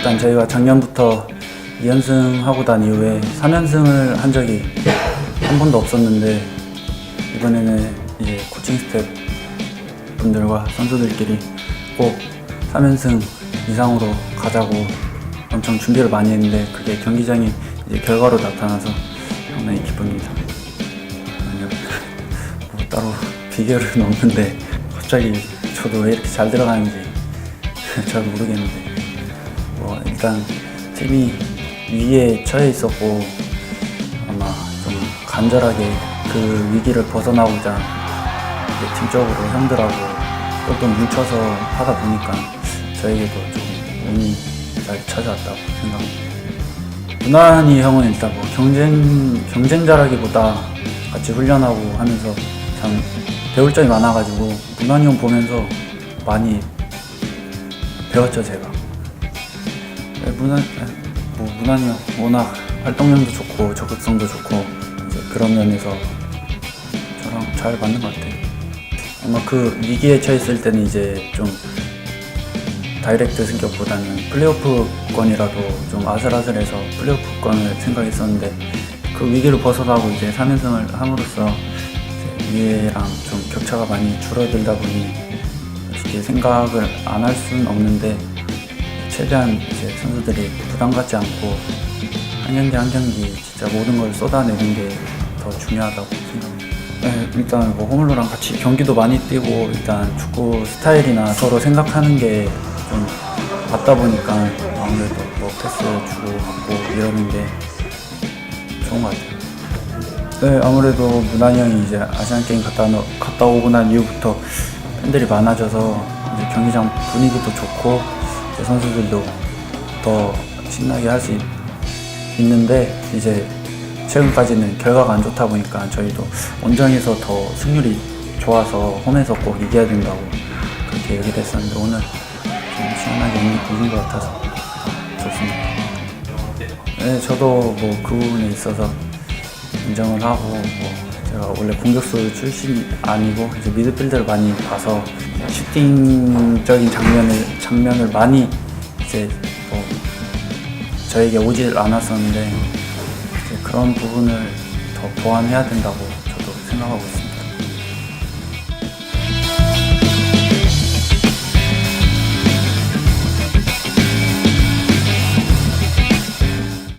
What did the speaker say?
일단 저희가 작년부터 2연승 하고 난 이후에 3연승을 한 적이 한 번도 없었는데 이번에는 이제 코칭 스텝 분들과 선수들끼리 꼭 3연승 이상으로 가자고 엄청 준비를 많이 했는데 그게 경기장에 이제 결과로 나타나서 상당히 기쁩니다. 뭐 따로 비결은 없는데 갑자기 저도 왜 이렇게 잘 들어가는지 잘 모르겠는데 뭐 일단 팀이 위기에 처해 있었고 아마 좀 간절하게 그 위기를 벗어나고자 팀적으로 형들하고 조금 뭉쳐서 하다 보니까 저에게도 좀 운이 잘 찾아왔다고 생각합니다. 무난히 형은 일단 뭐 경쟁 경쟁자라기보다 같이 훈련하고 하면서 참 배울 점이 많아가지고 무난히 형 보면서 많이 배웠죠 제가. 네, 무난 뭐 무난히 형 워낙 활동량도 좋고 적극성도 좋고 이제 그런 면에서 저랑 잘 맞는 것 같아요. 아마 그 위기에 처했을 때는 이제 좀 다이렉트 승격보다는 플레이오프권이라도 좀 아슬아슬해서 플레이오프권을 생각했었는데 그 위기를 벗어나고 이제 3연승을 함으로써 위에랑 좀 격차가 많이 줄어들다 보니 솔직히 생각을 안 할 수는 없는데 최대한 이제 선수들이 부담 갖지 않고 한 경기 한 경기 진짜 모든 걸 쏟아내는 게 더 중요하다고 생각합니다. 네, 일단 뭐 호물로랑 같이 경기도 많이 뛰고 일단 축구 스타일이나 서로 생각하는 게좀 맞다 보니까 아무래도 뭐 패스 주고 받고 이러는 게 좋은 것 같아요. 네, 아무래도 문환이 형이 이제 아시안 게임 갔다, 나- 갔다 오고 난 이후부터 팬들이 많아져서 이제 경기장 분위기도 좋고 이 제 선수들도 더 신나게 할 수 있는데 이제 최근까지는 결과가 안 좋다 보니까 저희도 원정에서 더 승률이 좋아서 홈에서 꼭 이겨야 된다고 그렇게 얘기를 했었는데 오늘 좀 시원하게 이긴 것 같아서 좋습니다. 네, 저도 뭐 그 부분에 있어서 인정을 하고 뭐 제가 원래 공격수 출신이 아니고 이제 미드필더를 많이 봐서 슈팅적인 장면을 장면을 많이 이제 뭐 저에게 오질 않았었는데 그런 부분을 더 보완해야 된다고 저도 생각하고 있습니다.